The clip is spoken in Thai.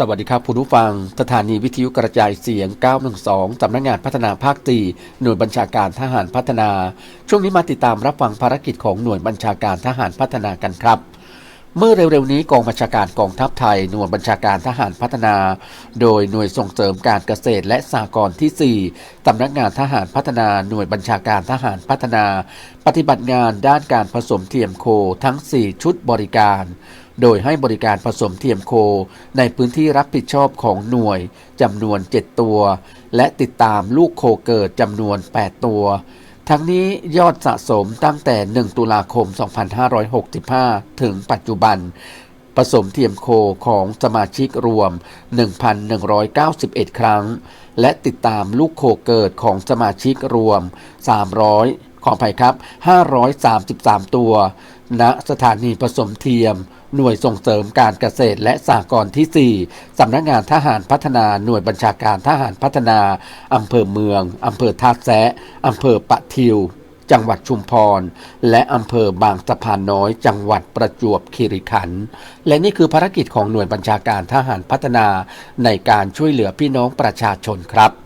สวัสดีครับคุณผู้ฟัง สถานีวิทยุกระจายเสียง 912 สำนักงานพัฒนาภาคตีหน่วยบัญชาการทหารพัฒนา ช่วงนี้มาติดตามรับฟังภารกิจของหน่วยบัญชาการทหารพัฒนากันครับ เมื่อเร็วๆนี้กองบัญชาการกองทัพไทย หน่วยบัญชาการทหารพัฒนา โดยหน่วยส่งเสริมการเกษตรและสหกรณ์ที่ 4 สำนักงานทหารพัฒนา หน่วยบัญชาการทหารพัฒนา ปฏิบัติงานด้านการผสมเทียมโคทั้ง 4 ชุดบริการ โดยให้บริการผสมเทียมโคในพื้นที่รับผิดชอบของหน่วยจำนวน 7 ตัว และติดตามลูกโคเกิดจำนวน 8 ตัว ทั้งนี้ยอดสะสมตั้งแต่ 1 ตุลาคม 2565 ถึงปัจจุบัน ผสมเทียมโคของสมาชิกรวม 1,191 ครั้ง และติดตามลูกโคเกิดของสมาชิกรวม 300 ขออภัยครับ 533 ตัวณสถานีผสมเทียม หน่วยส่งเสริมการเกษตรและสหกรณ์ที่ 4 สำนักงานทหารพัฒนา หน่วยบัญชาการทหารพัฒนา อำเภอเมือง อำเภอท่าแซะอำเภอปะทิว จังหวัดชุมพร และอำเภอบางสะพานน้อย จังหวัดประจวบคีรีขันธ์ และนี่คือภารกิจของหน่วยบัญชาการทหารพัฒนา ในการช่วยเหลือพี่น้องประชาชนครับ